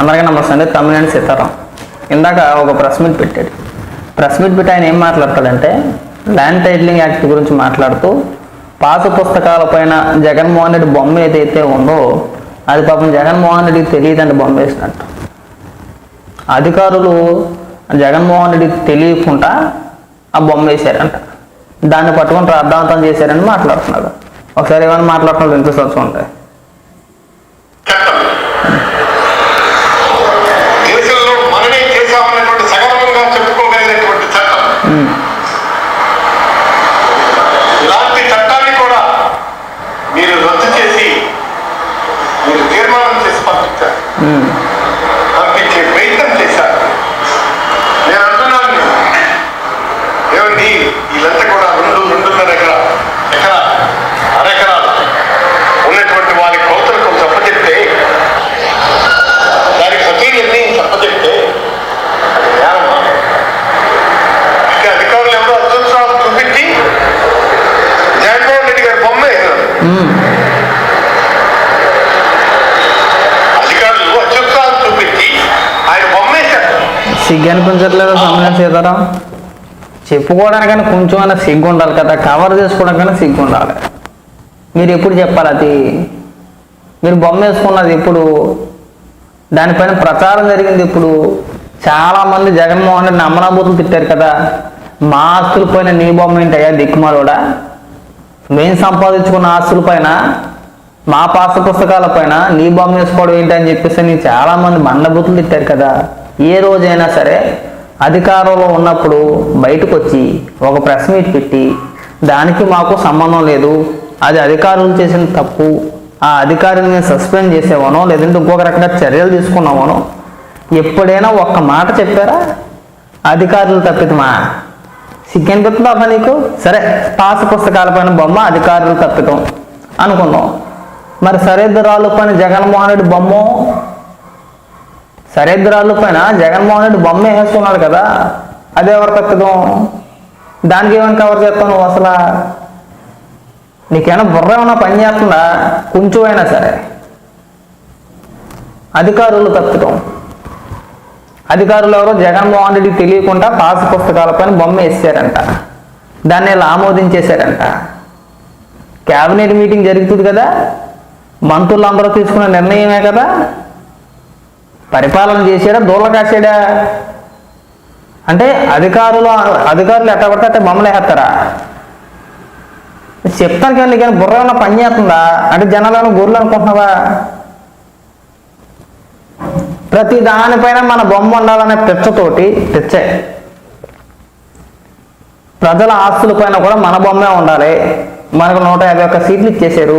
అందరికీ నమస్తే అండి. తమిళనాడు సీతారాం. ఇందాక ఒక ప్రెస్ మీట్ పెట్టాడు. ప్రెస్ మీట్ పెట్టి ఆయన ఏం మాట్లాడతాడంటే ల్యాండ్ టైటిలింగ్ యాక్ట్ గురించి మాట్లాడుతూ పాత పుస్తకాల పైన జగన్మోహన్ రెడ్డి బొమ్మ ఏదైతే ఉందో అది పాపం జగన్మోహన్ రెడ్డికి తెలియదండి బొమ్మ వేసినట్టు. అధికారులు జగన్మోహన్ రెడ్డికి తెలియకుండా ఆ బొమ్మ వేశారంట. దాన్ని పట్టుకొని అర్థవంతం చేశారని మాట్లాడుతున్నారు. ఒకసారి ఏమైనా మాట్లాడుతున్నారు ఎంత సత్సం ఉంటాయి చట్టం దేశంలో మనమే చేశామన్నటువంటి సగర్వంగా చెప్పుకోగలిగినటువంటి చట్టం ఇలాంటి చట్టాన్ని కూడా మీరు రద్దు చేసి మీరు తీర్మానం చేసి పంపించారు పంపించే ప్రయత్నం చేశారు నేను అంటున్నాను ఏమండి వీళ్ళంతా కూడా రెండు రెండున్నర ఎకరా ఎకరా అరెకరాలు ఉన్నటువంటి వారి కౌతలకు చెప్పచెప్తే దానికి సతీలన్నీ చెప్పచెప్తే అది నేరమా ఇక అధికారులు ఎవరో అత్యుత్సాహం చూపించి జగన్మోహన్ రెడ్డి గారి బొమ్మ వేశారు అధికారులు అత్యుత్సాహం చూపించి ఆయన బొమ్మ వేశారు సిగ్గు అనిపించట్లేదు సమయం సీతారాం. చెప్పుకోవడానికైనా కొంచెం అయినా సిగ్గు ఉండాలి కదా కవర్ చేసుకోవడానికైనా సిగ్గు ఉండాలి మీరు ఎప్పుడు చెప్పాలి అది? మీరు బొమ్మ వేసుకున్నది ఎప్పుడు? దానిపైన ప్రచారం జరిగింది ఇప్పుడు చాలామంది జగన్మోహన్ రెడ్డి అమ్మనాబూతులు తిట్టారు కదా. మా ఆస్తుల పైన నీ బొమ్మ ఏంటయ్యా దిక్కుమాలోడా? మేము సంపాదించుకున్న ఆస్తుల పైన మా పాఠ్య పుస్తకాల పైన నీ బొమ్మ వేసుకోవడం ఏంటి అని చెప్పేసి నేను చాలామంది మండబూతులు తిట్టారు కదా. ఏ రోజైనా సరే అధికారంలో ఉన్నప్పుడు బయటకు వచ్చి ఒక ప్రెస్ మీట్ పెట్టి దానికి మాకు సంబంధం లేదు అది అధికారులు చేసిన తప్పు ఆ అధికారిని మేము సస్పెండ్ చేసేవానో లేదంటే ఇంకొక రకంగా చర్యలు తీసుకున్నామనో ఎప్పుడైనా ఒక్క మాట చెప్పారా? అధికారులు తప్పితమా? సిగ్గనిపిస్తుందా అబ్బా నీకు? సరే పాస పుస్తకాల పైన బొమ్మ అధికారులు తప్పితం అనుకుందాం మరి సరిహద్దురాలు పైన జగన్మోహన్ రెడ్డి బొమ్మ సరిహద్దురాలు పైన జగన్మోహన్ రెడ్డి బొమ్మ వేసేస్తున్నాడు కదా అదే ఎవరు తప్పిదం దానికి ఏమైనా కవర్ చేస్తావు నువ్వు అసలు? నీకేమైనా బుర్ర ఏమైనా పని చేస్తుందా? కొంచెం అయినా సరే. అధికారులు తప్పితం. అధికారులు ఎవరో జగన్మోహన్ రెడ్డికి తెలియకుండా పాస్ పుస్తకాలపైన బొమ్మ వేసారంట. దాన్ని ఇలా ఆమోదించేశారంట. క్యాబినెట్ మీటింగ్ జరుగుతుంది కదా మంత్రులు అందరూ తీసుకున్న నిర్ణయమే కదా? పరిపాలన చేసాడా దూల కాసాడా? అంటే అధికారులు అధికారులు ఎట్ట పడితే అట్ట మమ్మల్ని వేస్తారా చెప్తాను కానీ కానీ బుర్ర ఏమైనా పని చేస్తుందా? అంటే జనాలను ఏమైనా గొర్రెలు అనుకుంటున్నావా? ప్రతి దానిపైన మన బొమ్మ ఉండాలనే పిచ్చతోటి పిచ్చే ప్రజల ఆస్తుల పైన కూడా మన బొమ్మే ఉండాలి. మనకు నూట యాభై ఒక్క సీట్లు ఇచ్చేశారు.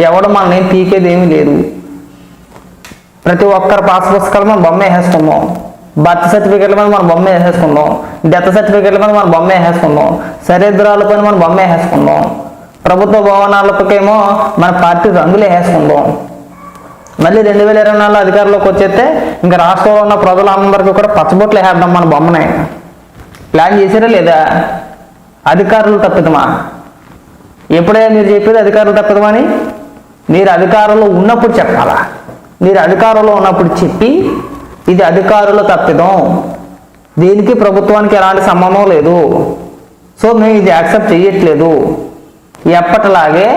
ఎవడు మనల్ని పీకేది ఏమీ లేదు. ప్రతి ఒక్కరి పాస్ పుస్తకాలు మనం బొమ్మ వేసేసుకుందాం బర్త్ సర్టిఫికేట్ల మీద మనం బొమ్మ వేసేసుకుందాం డెత్ సర్టిఫికేట్ల మీద మనం బొమ్మ వేసేసుకుందాం సరిహద్దురాల పైన మనం బొమ్మ వేసేసుకుందాం ప్రభుత్వ భవనాలకేమో మన పార్టీ రంగులు వేసేసుకుందాం మళ్ళీ రెండు వేల ఇరవై నాలుగులో అధికారంలోకి వచ్చేస్తే ఇంకా రాష్ట్రంలో ఉన్న ప్రజలందరికీ కూడా పచ్చబొట్లు వేసేద్దాం మన బొమ్మని. ప్లాన్ చేసారా లేదా? అధికారులు తప్పిదమా? ఎప్పుడైనా మీరు చెప్పేది అధికారులు తప్పిదమా అని? మీరు అధికారంలో ఉన్నప్పుడు చెప్పాలా? మీరు అధికారంలో ఉన్నప్పుడు చెప్పి ఇది అధికారుల తప్పిదం. దీనికి ప్రభుత్వానికి ఎలాంటి సంబంధం లేదు. సో మేము ఇది యాక్సెప్ట్ చేయట్లేదు ఎప్పటిలాగే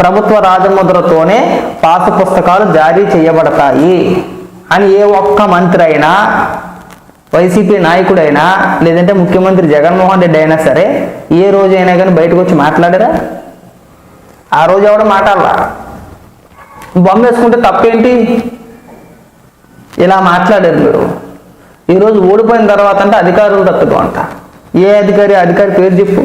ప్రభుత్వ రాజముద్రతోనే పాసు పుస్తకాలు జారీ చేయబడతాయి అని ఏ ఒక్క మంత్రి అయినా వైసీపీ నాయకుడైనా లేదంటే ముఖ్యమంత్రి జగన్మోహన్ రెడ్డి అయినా సరే ఏ రోజైనా కానీ బయటకు వచ్చి మాట్లాడారా? ఆ రోజు ఎవడ మాట్లాడలా? బొమ్మ వేసుకుంటే తప్పేంటి? ఇలా మాట్లాడారు మీరు. ఈరోజు ఓడిపోయిన తర్వాత అంటే అధికారులు తప్పుకో అంట. ఏ అధికారి అధికారి పేరు చెప్పు.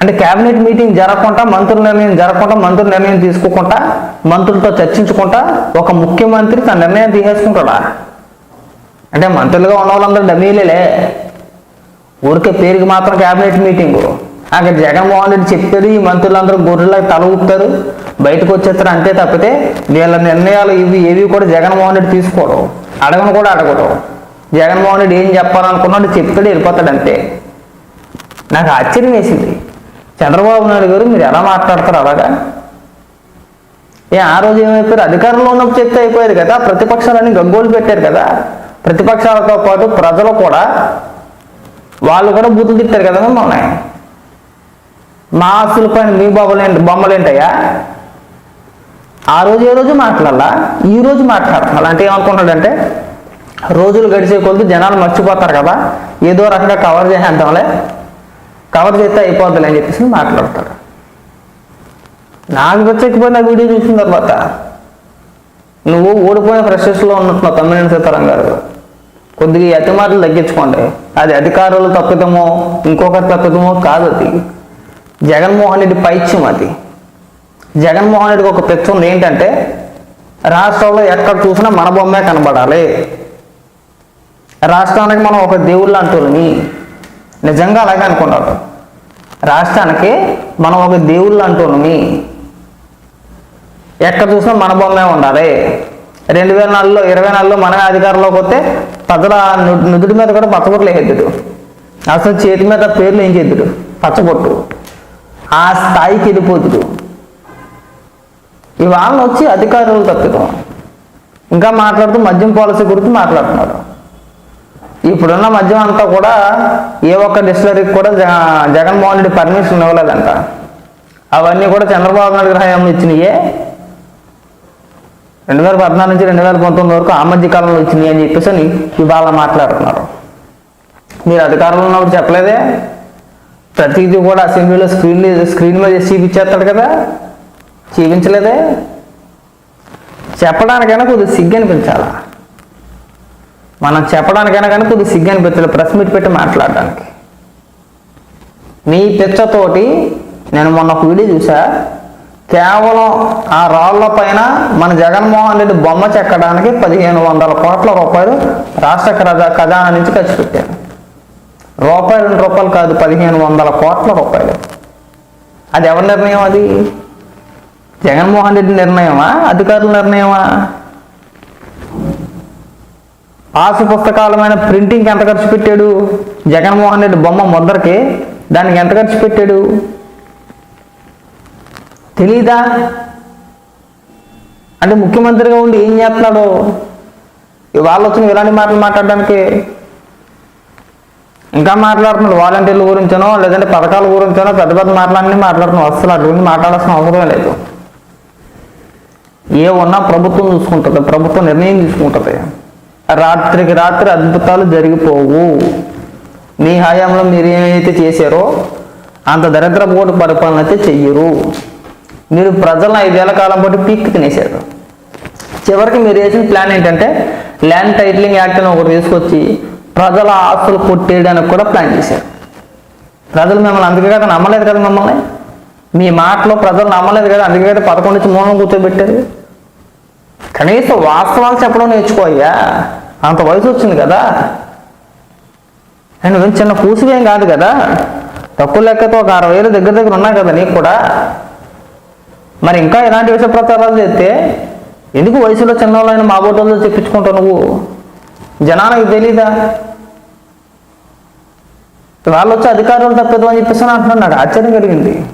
అంటే కేబినెట్ మీటింగ్ జరగకుండా మంత్రుల నిర్ణయం జరగకుండా మంత్రుల నిర్ణయం తీసుకోకుండా మంత్రులతో చర్చించుకుంటా ఒక ముఖ్యమంత్రి తన నిర్ణయం తీసేసుకుంటాడా? అంటే మంత్రులుగా ఉన్న వాళ్ళందరూ డమ్మీలేలే. ఊరికే పేరుకి మాత్రం కేబినెట్ మీటింగ్. అక్కడ జగన్మోహన్ రెడ్డి చెప్పారు ఈ మంత్రులందరూ గొర్రెలకు తల ఊపుతారు బయటకు వచ్చేస్తారు అంతే తప్పితే వీళ్ళ నిర్ణయాలు ఇవి ఏవి కూడా జగన్మోహన్ రెడ్డి తీసుకోవడం అడగను కూడా అడగడం. జగన్మోహన్ రెడ్డి ఏం చెప్పాలనుకున్నాడు చెప్తాడు వెళ్ళిపోతాడు అంతే. నాకు ఆశ్చర్యం వేసింది. చంద్రబాబు నాయుడు గారు మీరు ఎలా మాట్లాడతారు అలాగా? ఏ ఆ రోజు ఏమైపోయారు? అధికారంలో ఉన్నప్పుడు చెప్తే అయిపోయారు కదా ప్రతిపక్షాలన్నీ గగ్గోలు పెట్టారు కదా. ప్రతిపక్షాలతో పాటు ప్రజలు కూడా వాళ్ళు కూడా బూతులు తిట్టారు కదా మమ్మల్ని. మా ఆస్తుల పైన మీ బొమ్మలేంటి బొమ్మలేంటయ్యా ఆ రోజు ఏ రోజు మాట్లాడాలా? ఈ రోజు మాట్లాడుతున్నారు అంటే ఏమనుకుంటాడంటే రోజులు గడిచే కొద్ది జనాలు మర్చిపోతారు కదా ఏదో రకంగా కవర్ చేసేద్దాంలే. కవర్ చేస్తే అయిపోద్దులే అని చెప్పేసి మాట్లాడతాడు. నాకు ప్రత్యేకపోయిన వీడియో చూసిన తర్వాత నువ్వు ఓడిపోయిన ఫ్రెషర్స్లో ఉన్నట్టున్నావు తమ్మినేని సీతారాం గారు. కొద్దిగా ఈ అతి మాటలు తగ్గించుకోండి. అది అధికారులు తప్పిదమో ఇంకొకరి తప్పిదమో కాదు అది. జగన్మోహన్ రెడ్డి పైచ్యం అది. జగన్మోహన్ రెడ్డికి ఒక పెచ్చు ఉంది ఏంటంటే రాష్ట్రంలో ఎక్కడ చూసినా మన బొమ్మే కనబడాలి. రాష్ట్రానికి మనం ఒక దేవుళ్ళు అంటుని నిజంగా అలాగే అనుకున్నాడు రాష్ట్రానికి మనం ఒక దేవుళ్ళు అంటుని ఎక్కడ చూసినా మన బొమ్మే ఉండాలి. రెండు వేల నాలుగులో ఇరవై నాలుగులో మనమే అధికారంలోకి వస్తే ప్రజల నుదుటి మీద కూడా పచ్చబొట్లు వేసేద్దుడు అసలు చేతి మీద పేర్లు ఏం చేద్దుడు పచ్చబొట్టు. ఆ స్థాయికి వెళ్ళిపోతుడు ఇవాళ వచ్చి అధికారులు తప్పిదం ఇంకా మాట్లాడుతూ మద్యం పాలసీ గురించి మాట్లాడుతున్నారు. ఇప్పుడున్న మద్యం అంతా కూడా ఏ ఒక్క డిస్టిలరీకి కూడా జ- జగన్మోహన్ రెడ్డి పర్మిషన్ ఇవ్వలేదంట. అవన్నీ కూడా చంద్రబాబు నాయుడు హయాంలో ఇచ్చినాయే. రెండు వేల పద్నాలుగు నుంచి రెండు వేల పంతొమ్మిది వరకు ఆ మధ్య కాలంలో ఇచ్చినాయి అని చెప్పేసి అని ఇవాళ మాట్లాడుతున్నారు. మీరు అధికారంలో ఉన్నప్పుడు చెప్పలేదే? ప్రతిదీ కూడా అసెంబ్లీలో స్క్రీన్ స్క్రీన్ మీద చూపించేస్తాడు కదా? చూపించలేదే? చెప్పడానికైనా కొద్దిగా సిగ్గు అనిపించాలా? మనం చెప్పడానికైనా కానీ కొద్దిగా సిగ్గు అనిపించాలి ప్రెస్ మీట్ పెట్టి మాట్లాడడానికి. నీ పిచ్చతోటి నేను మొన్న ఒక వీడియో చూసా. కేవలం ఆ రాళ్ళ పైన మన జగన్మోహన్ రెడ్డి బొమ్మ చెక్కడానికి పదిహేను వందల కోట్ల రూపాయలు రాష్ట్ర ఖజానా నుంచి ఖర్చు పెట్టాను రూపాయలు రెండు రూపాయలు కాదు పదిహేను వందల కోట్ల రూపాయలు. అది ఎవరి నిర్ణయం అది? జగన్మోహన్ రెడ్డి నిర్ణయమా? అధికారుల నిర్ణయమా? పాసు పుస్తకాలమైన ప్రింటింగ్కి ఎంత ఖర్చు పెట్టాడు? జగన్మోహన్ రెడ్డి బొమ్మ ముద్రకి దానికి ఎంత ఖర్చు పెట్టాడు? తెలీదా? అంటే ముఖ్యమంత్రిగా ఉండి ఏం చేస్తున్నాడు? ఇవాళ వచ్చిన ఇలాంటి మాటలు మాట్లాడడానికి ఇంకా మాట్లాడుతున్నాడు వాలంటీర్ల గురించనో లేదంటే పథకాల గురించనో పెద్ద పెద్ద మాటలన్నీ మాట్లాడుతున్నావు అసలు అటువంటి మాట్లాడాల్సిన అవసరం లేదు. ఏ ఉన్నా ప్రభుత్వం చూసుకుంటుంది ప్రభుత్వం నిర్ణయం తీసుకుంటుంది. రాత్రికి రాత్రి అద్భుతాలు జరిగిపోవు. మీ హయాంలో మీరు ఏమైతే చేశారో అంత దరిద్ర పోటు పరిపాలన అయితే చెయ్యరు. మీరు ప్రజలను ఐదేళ్ళ కాలం పాటు పీక్కి తినేశారు. చివరికి మీరు వేసిన ప్లాన్ ఏంటంటే ల్యాండ్ టైటిలింగ్ యాక్ట్ అని ఒకటి తీసుకొచ్చి ప్రజల ఆస్తులు కొట్టేయడానికి కూడా ప్లాన్ చేశారు. ప్రజలు మిమ్మల్ని అందుకే కదా నమ్మలేదు కదా మిమ్మల్ని? మీ మాటలో ప్రజలు నమ్మలేదు కదా అందుకే కదా పదకొండు నుంచి మూలం కూర్చోబెట్టారు. కనీసం వాస్తవాలు చెప్పడం నేర్చుకోయ్యా అంత వయసు వచ్చింది కదా. నేను చిన్న కూసువేం కాదు కదా. తక్కువ లెక్కతో ఒక అరవై వేలు దగ్గర దగ్గర ఉన్నా కదా నీకు కూడా. మరి ఇంకా ఇలాంటి విషయ ప్రచారాలు చేస్తే ఎందుకు వయసులో చిన్నవాళ్ళైన మా బోటోళ్ళు చెప్పించుకుంటావు నువ్వు? జనానికి తెలీదా? వాళ్ళు వచ్చి అధికారులు తప్పదు అని చెప్పేసి అని అంటున్నాడు. ఆశ్చర్యం కలిగింది.